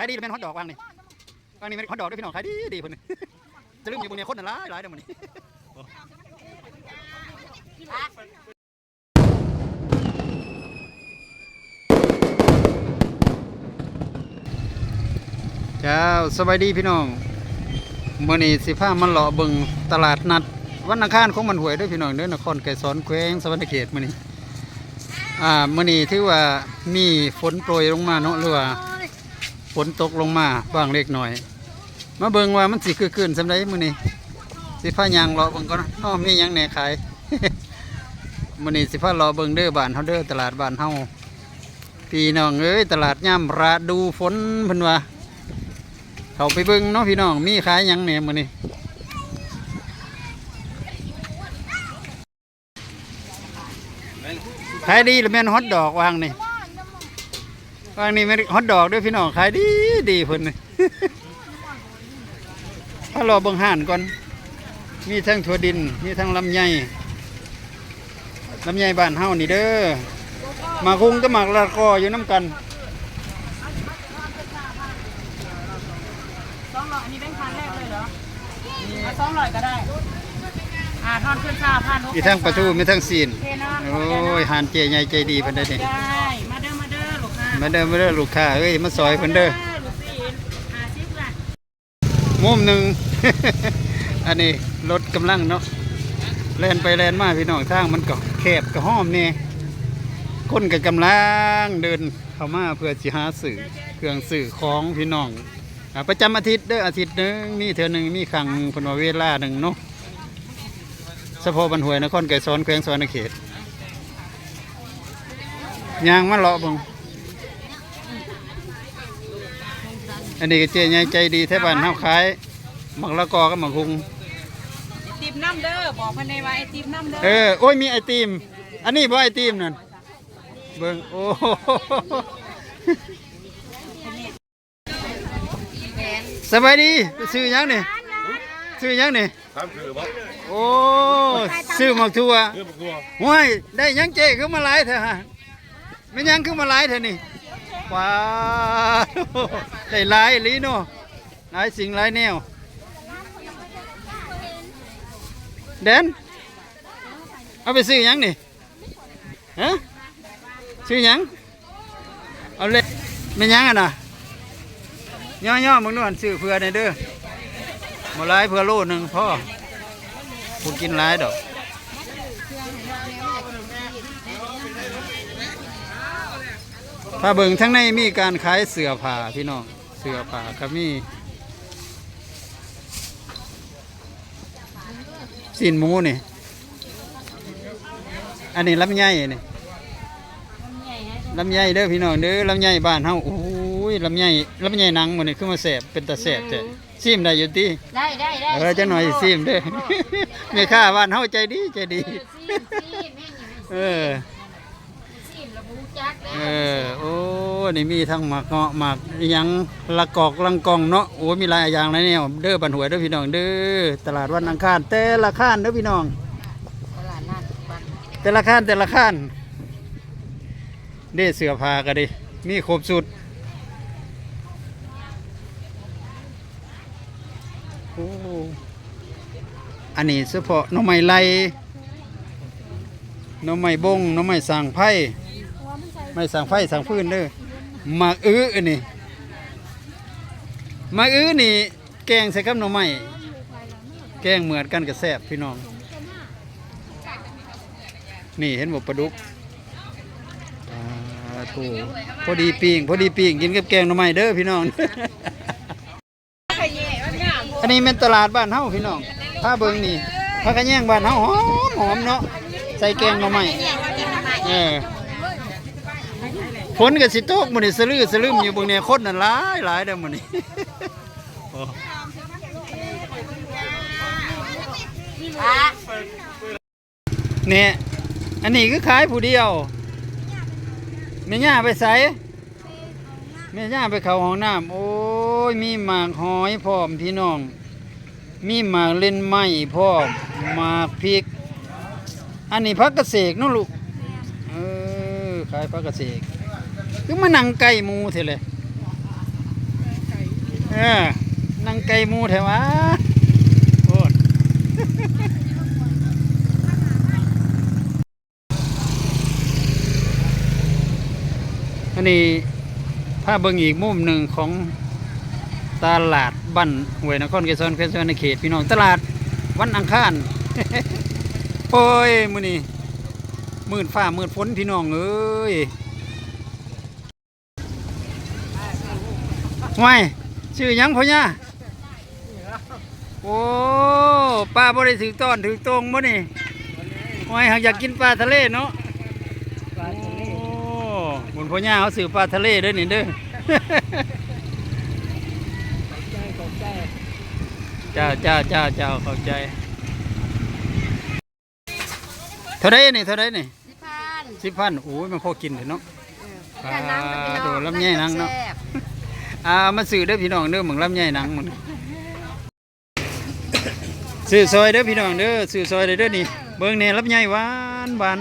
ขายดีเป็นฮอตดอกวางนี่วางนี่เป็นฮอตดอกด้วยพี่น้องขายดีดีเพิ่นจะลืมอยู่บนนี้คนน่ะหลายหลายเด้อมื้อนี้เจ้าสบายดีพี่น้องมื่อนี้สิพามันเลาะเบิ่งตลาดนัดวันอังคารของมันหวยเด้วยพี่น้องเด้อนครไก่สอนแขวงสวรรณเขตมื่อนี้อ่ามื่อนี้ถือว่ามีฝนโปรยลงมาเนาะหรือว่าฝ นตกลงมาบ้างเล็กน้อย มาเบิ่งว่ามันสิคือคืนสำไดมื่อนี้สิพายางเลาะเบิ่งก่อนอ้อมีหยังแหน่ขายมื่อนี้สิพาเลาะเบิ่งเด้อบ้านเฮาเด้อตลาดบ้านเฮาพี่น้องเอ้ยตลาดย่ำราดูฝนเพิ่นว่าเขาไปเบิ่งเนาะพี่น้องมีขายหยังเนี่ยมื้อนี้ขายดีหรือแม่นฮอตดอกวางนี่ วางนี่แม่นฮอตดอกเด้วยพี่น้องขายดีดีเพิ่นนี่ถ้ารอเบิ่งห่านก่อน มีทั้งถั่วดิน มีทั้งลำไยลำไยบ้านเฮานี่เด้อหมากคุงก็หมากละกออยู่น้ำกันสองร้อยอันนี้แบงค์พันแรกเลยเหรอเอาสองร้อยก็ได้อ่าทอนขึ้นชาพันมีทั้งปลาทูมีทั้งซีนเทนะโอ้ยหานเจใหญ่ใจดีเพิ่นได้อนี่ได้มาเด้ มาเด้อมาเด้อลูกค้าเอ้ยมาซอยเพิ่นเด้อลูกซีนหาซิบละมุมหนึ่ง อันนี้รถกำลังเนาะแล่นไปแล่นมาพี่น้องทางมันก็แคบก็ห้อมแน่คนก็กำลังเดินเข้ามาเพื่อสิหาสื่อเครื่องสื่อของพี่น้องอประจำอาทิตย์เด้ออาทิตย์หนึ่งมีเทื่อหนึ่งมีครั้งพิ่นวเวลาหนึ่งเนาะสะโพบันหวยนครไก่ซ้อนแขวงสวรรณเขตยางมาเลาะบง อันนี้ก็เจ๊ใหญ่ใจดีแท้บ้านเฮาขายหมักละกอกับหมักคุงไอติมน้ำเด้อบอกภายในว่าไอติมน้ำเด้อเออโอ้ยมีไอติม อันนี้บ่ไอติมนั่นเบิ่งโอ้โหสบายดีซื้อหยังนี่ซื้อหยังนี่ทำคือบ่โอ้ซื้อหมักทั่วเรื่องบัวห้วยได้หยังเจ๊ขึ้นมาหลายเถอะฮะไม่ยังขึ้นมาหลายเถอะนี่ ว้าได้หลายลีเนาะหลายสิ่งหลายแนวเดนเอาไปซื้อยังนี่ฮะซื้อยังเอาเลยไม่ยังอะนะย่อๆมึงนู่นซื้อเพื่อในเด้อมาหลายเพื่อโลหนึ่งพ่อผู้กินหลายดอก ถ้าเบิ่งทั้งในมีการขายเสื้อผ้าพี่น้องเสื้อผ้าก็มีสินหมูนี่ อันนี้ลำไยนี่ลำไยเด้อพี่น้องเด้อลำไยบ้านเฮาโอ้ยลำไยลำไยหนังมันนี่คือมาแสบเป็นตาแสบแต่ซิมได้อยู่ติได้ได้ได้เออจังหน่อยซิมเด้อแม่ค้าบ้านเฮาใจดีใจดี เออ เออโอ้นี่มีทั้งหมากเงาะหมากยังละกอกลังกองเนาะโอ้มีหลายอย่างเลยเนี่ยเด้อบันหวยเด้อพี่น้องเด้อตลาดวันอังคารแต่ละข้านเด้อพี่น้อง ตลาดนัดบ้านแต่ละข้านแต่ละข้านเด้เสือผ้าก็ดิมีครบสุดโอ้อันนี้เฉพาะหน้องไม้ไล่น้องไม้บงหน้องไม้สางไผ่ ไม้สร้างไผ่สร้างพื้นเด้อมาอื้ออันนี้มาอื้อนี่ แกงใส่กับหน่อไม้แกงเหมือนกันกับแซ่บพี่น้อง นี่เห็นบอกปลาดุกถูกพอดีปีงพอดีปีงกินกับแกงหน่อไม้เด้อพี่น้อง อันนี้เป็นตลาดบ้านเฮาพี่น้องถ้าเบิงนี่ผักกระแยงบ้านเฮาหอมหอมเนาะใส่แกงหน่อไม้เออ ฝนก็สิตกมื้อนี้สลือสลืมอยู่บิ่งเนี่ยคนน่ะหลายหลายเด้อมื้อนี้โอ้เนี่ยอันนี้คือขายผู้เดียวแม่ย่าไปใส่แม่ย่าไปเขาห้องน้ำโอ้ยมีหมากหอยพร้อมพี่น้อง มีหมากเล่นไม้พร้อมหมากพริก อันนี้พักเกษตรเนาะลูกเออขายพักเกษตร คือมานั่งไก่หมูเถอะเลยเออนั่งไก่หมูแถวะโอ้อันนี้ภาพเบิ่งอีกมุมหนึ่งของตลาดบ้านห้วยนครเกษรเขตสวรรณเขตพี่น้องตลาดวันอังคารโอ้ย มื้อนี้มืดฟ้ามืดฝนพี่น้องเอ้ย ไม่ชื่อหยังพ่อย่าโอ้ปลาบ่ได้ถือต้อนถือตรงบ่นี่ไม่หากอยากกินปลาทะเลเนาะโอ้บุญพ่อย่าเขาซื้อปลาทะเลเด้อนี่เด้อเจ้าเจ้าเจ้าเจ้าเข้าใจ เท่าไรนี่เท่าไรนี่สิพันสิบพันโอ้ยมันพอกินเลยเนาะแค่นั่งกับพี่น้องโดดลำไยนั่งเนาะแซ่บ อ่ามาซื้อเด้อพี่น้องเด้อเหมืองลำไยหนังมันซื้อซอยเด้อพี่น้องเด้อซื้อซอยเด้อเด้อนี่เบิ่งเนี่ยลำไยหวานหวาน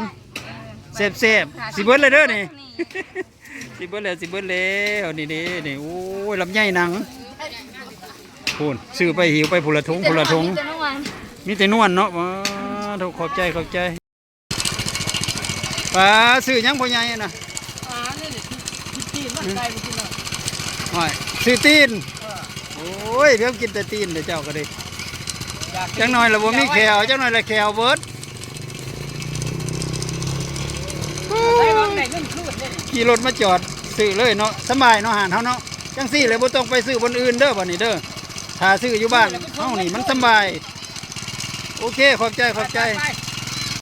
แซ่บแซ่บสิเบิดเลยเด้อนี่สิเบิดแล้วสิเบิดแล้วนี่เด้นี่โอ้ยลำไยหนังพูนซื้อไปหิวไปผุละทงผุละทงมีแต่นวลเนาะว้าถูกขอบใจขอบใจป้าซื้อยังพ่อใหญ่อะนะ ห้อยซื้อตีน โอ้ยเดี๋ยวกินแต่ตีนเดี๋ยวเจ้าก็ได้จังหน่อยละบ่มีแขวจังหน่อยละแขวเบิดได้บางไหนเงินคืนเลยขี่รถมาจอดซื้อเลยเนาะสำบายเนาะหานเฮาเนาะจังซี่เลยบ่ต้องไปซื้อบนอื่นเด้อบัดนี้เด้อถ้าซื้ออยู่บ้านเฮานี่มันสำบาย โอเคขอบใจขอบใจไป